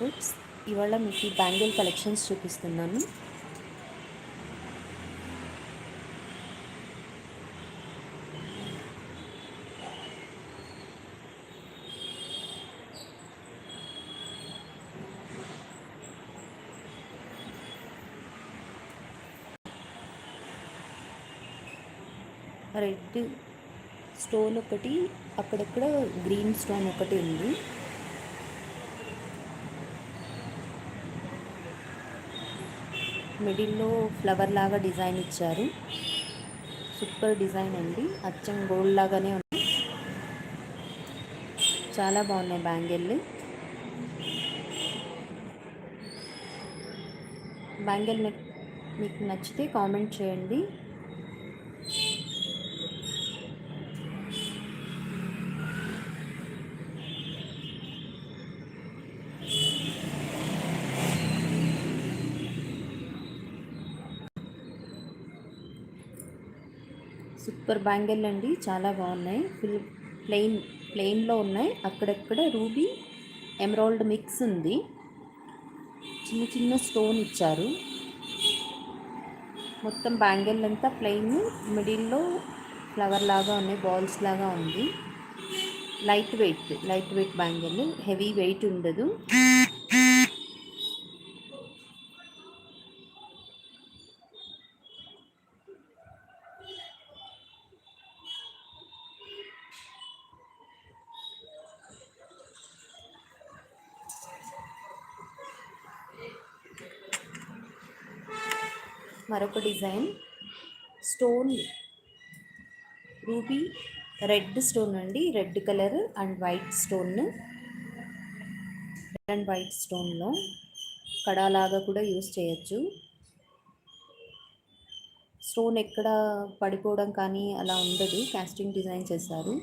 Foods ఇవాళ మీకు bangle collections చూపిస్తున్నాను. రెడ్ స్టోన్ ఒకటి అక్కడక్కడ గ్రీన్ స్టోన్ ఒకటి ఉంది. మిడిల్లో ఫ్లవర్ లాగా డిజైన్ ఇచ్చారు. సూపర్ డిజైన్ అండి. అచ్చం గోల్డ్ లాగానే ఉంది. చాలా బాగున్నాయి బ్యాంగిల్ బ్యాంగిల్ మీకు నచ్చితే కామెంట్ చేయండి. సూపర్ బ్యాంగిల్ అండి. చాలా బాగున్నాయి. ఫుల్ ప్లెయిన్ ప్లెయిన్లో ఉన్నాయి. అక్కడక్కడ రూబీ ఎమరాల్డ్ మిక్స్ ఉంది. చిన్న చిన్న స్టోన్ ఇచ్చారు. మొత్తం బ్యాంగిల్ అంతా ప్లెయిన్ మిడిల్లో ఫ్లవర్ లాగా ఉన్నాయి బాల్స్ లాగా ఉంది. Light weight light weight bangle. Heavy weight ఉండదు. మరొక design. Stone. Ruby red stone అండి. Red colour and white stone. Red and white స్టోన్లో కడాలాగా కూడా యూస్ చేయొచ్చు. స్టోన్ ఎక్కడ పడిపోవడం కానీ అలా ఉండదు. కాస్టింగ్ డిజైన్ చేశారు.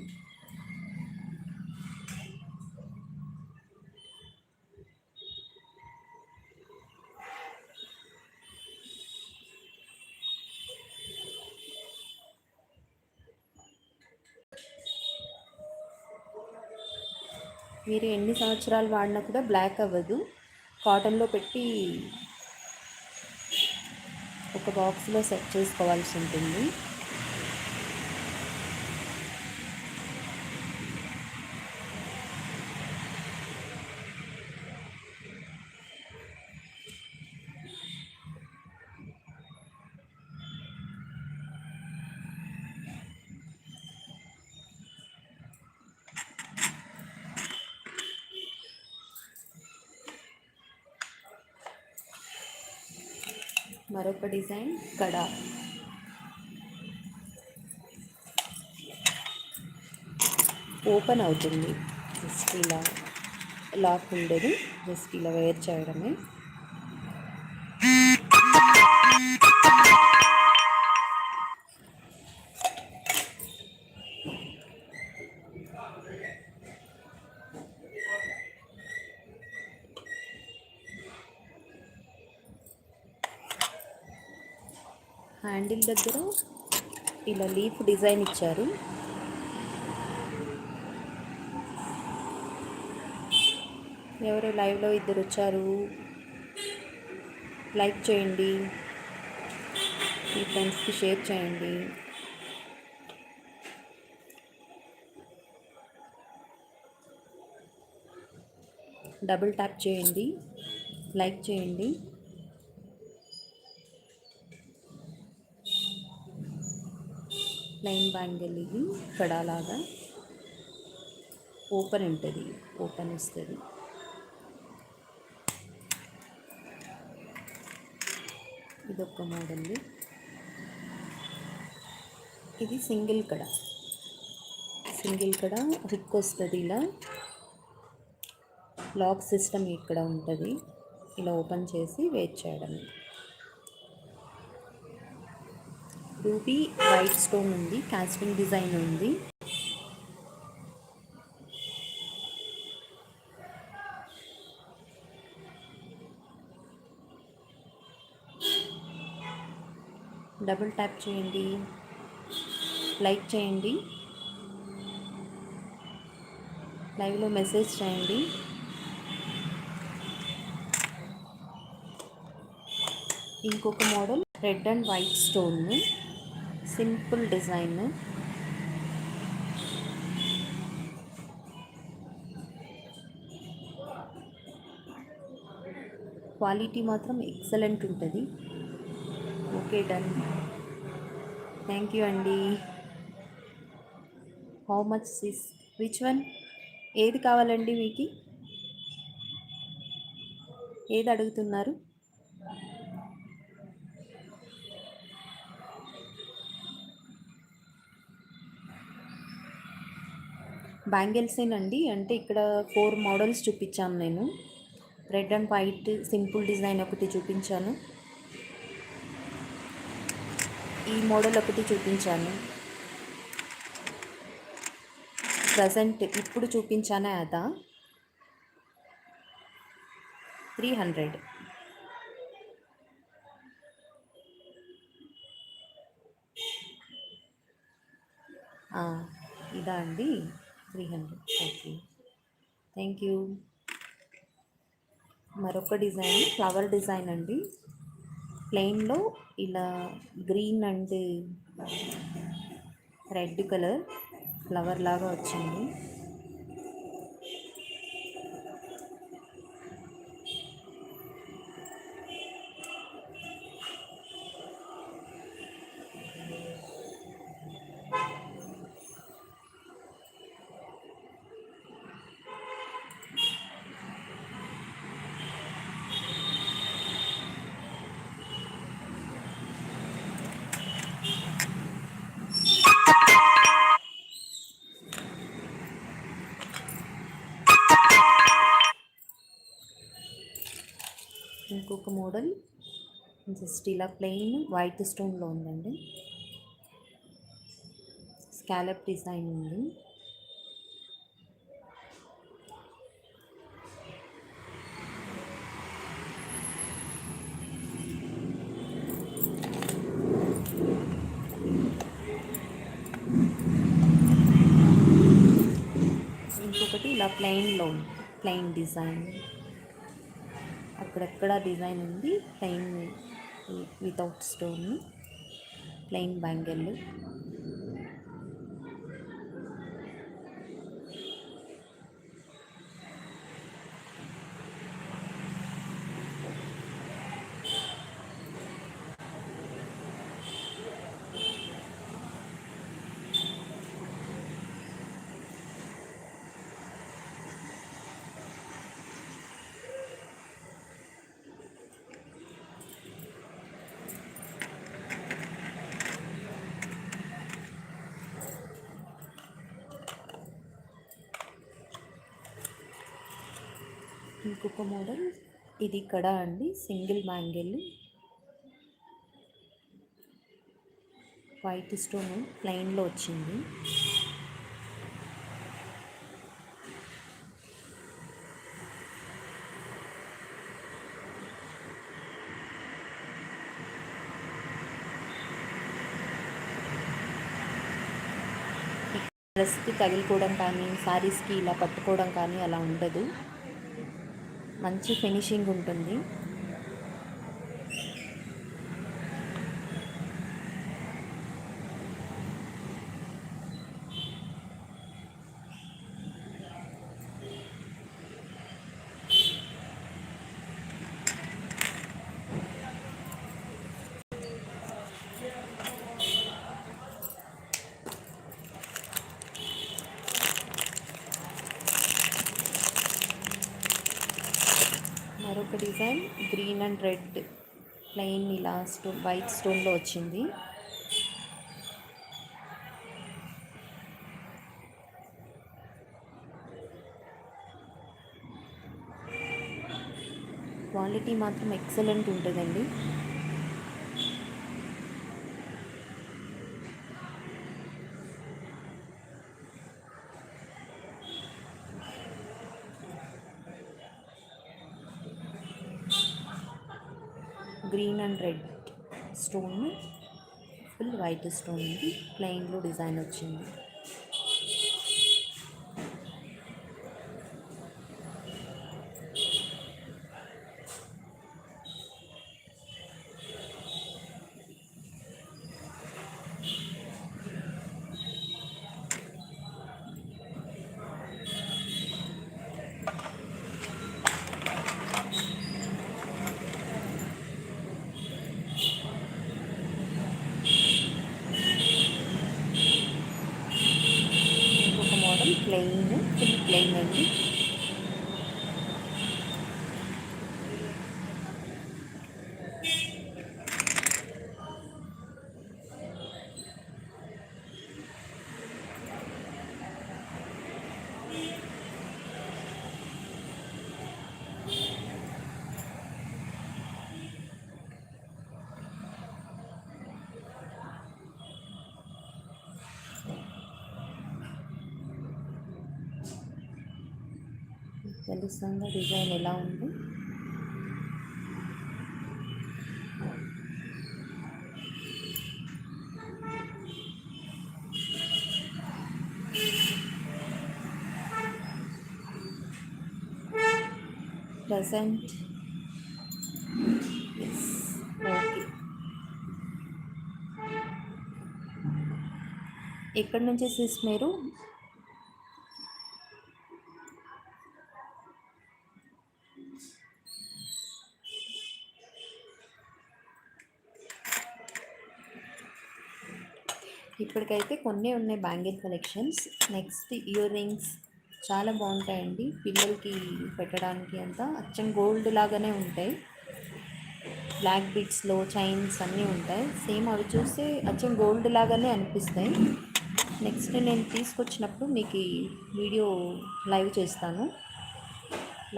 మీరు ఎన్ని సంవత్సరాలు వాడినా కూడా బ్లాక్ అవ్వదు. కాటన్లో పెట్టి ఒక బాక్స్లో సెట్ చేసుకోవాల్సి ఉంటుంది. మరొక డిజైన్ కడా ఓపెన్ అవుతుంది. జస్ట్ ఇలా లాక్ ఉండదు. జస్ట్ ఇలా వేర్ చేయడమే. హ్యాండిల్ దగ్గర ఇలా లీఫ్ డిజైన్ ఇచ్చారు. ఎవరు లైవ్లో ఇద్దరు వచ్చారు. లైక్ చేయండి. మీ ఫ్రెండ్స్కి షేర్ చేయండి. డబుల్ ట్యాప్ చేయండి. లైక్ చేయండి. ప్లెయిన్ బ్యాంగిల్ ఇది పెడాలాగా ఓపెన్ ఉంటుంది ఓపెన్ వస్తుంది. ఇదొక మోడల్ ఇది సింగిల్ కడ. సింగిల్ కడ రిక్ వస్తుంది ఇలా. లాక్ సిస్టమ్ ఇక్కడ ఉంటుంది. ఇలా ఓపెన్ చేసి వెయిట్ చేయడం రూబీ వైట్ స్టోన్ ఉంది క్యాస్టింగ్ డిజైన్ ఉంది. డబుల్ ట్యాప్ చేయండి లైక్ చేయండి లైవ్లో మెసేజ్ చేయండి. ఇంకొక model red and white stone. Simple design. Quality మాత్రం ఎక్సలెంట్ ఉంటుంది. Okay done. థ్యాంక్ యూ అండి. How much sis which one ఏది కావాలండి మీకు? ఏది అడుగుతున్నారు? బ్యాంగిల్సేనండి అంటే ఇక్కడ ఫోర్ మోడల్స్ చూపించాను నేను. Red and white simple design ఒకటి చూపించాను. ఈ మోడల్ ఒకటి చూపించాను. ప్రజెంట్ ఇప్పుడు చూపించానే అదా? Three hundred. ఇదా అండి. Three hundred okay thank you మరొక డిజైన్ ఫ్లవర్ డిజైన్ అండి. ప్లెయిన్లో ఇలా green and red colour flower లాగా వచ్చింది. ఇంకొక మోడల్. జస్ట్ ఇలా ప్లెయిన్ వైట్ స్టోన్లో ఉందండి. స్కాలప్ డిజైన్ ఉంది. ఇంకొకటి ఇలా ప్లెయిన్లో ప్లెయిన్ డిజైన్. అక్కడక్కడ డిజైన్ ఉంది plain without stone plain bangle ఇంకొక మోడల్. ఇది ఇక్కడ అండి సింగిల్ బ్యాంగిల్ వైట్ స్టోన్ ప్లెయిన్లో వచ్చింది. డ్రెస్కి తగిలిపోవడం కానీ శారీస్కి ఇలా పట్టుకోవడం కానీ అలా ఉండదు. మంచి ఫినిషింగ్ ఉంటుంది మరొక design green and red plain ఇలా స్టోన్ వైట్ స్టోన్లో వచ్చింది. క్వాలిటీ మాత్రం ఎక్సలెంట్ ఉంటుందండి. Green and red stone full white stone ఉంది. ప్లెయిన్లో డిజైన్ వచ్చింది. తెలుస్తుందా? డిజైన్ ఎలా ఉంది? ప్రజెంట్ ఓకే ఎక్కడి నుంచి సిస్ మీరు? ఇప్పటికైతే కొన్ని ఉన్నాయి bangle collections. Next year rings చాలా బాగుంటాయండి. పిల్లలకి పెట్టడానికి అంతా అచ్చం గోల్డ్ లాగానే ఉంటాయి. బ్లాక్ బీట్స్లో చైన్స్ అన్నీ ఉంటాయి. సేమ్ అవి చూస్తే అచ్చం గోల్డ్ లాగానే అనిపిస్తాయి. నెక్స్ట్ నేను తీసుకొచ్చినప్పుడు మీకు ఈ వీడియో లైవ్ చేస్తాను.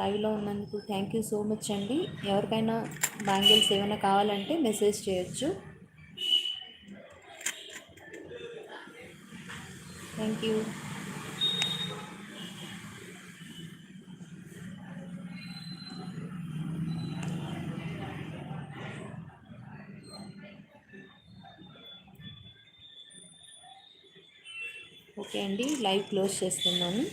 లైవ్లో ఉన్నందుకు థ్యాంక్ యూ సో మచ్ అండి. ఎవరికైనా బ్యాంగిల్స్ ఏమైనా కావాలంటే మెసేజ్ చేయొచ్చు. థ్యాంక్ యూ ఓకే అండి. లైవ్ క్లోజ్ చేస్తున్నాను.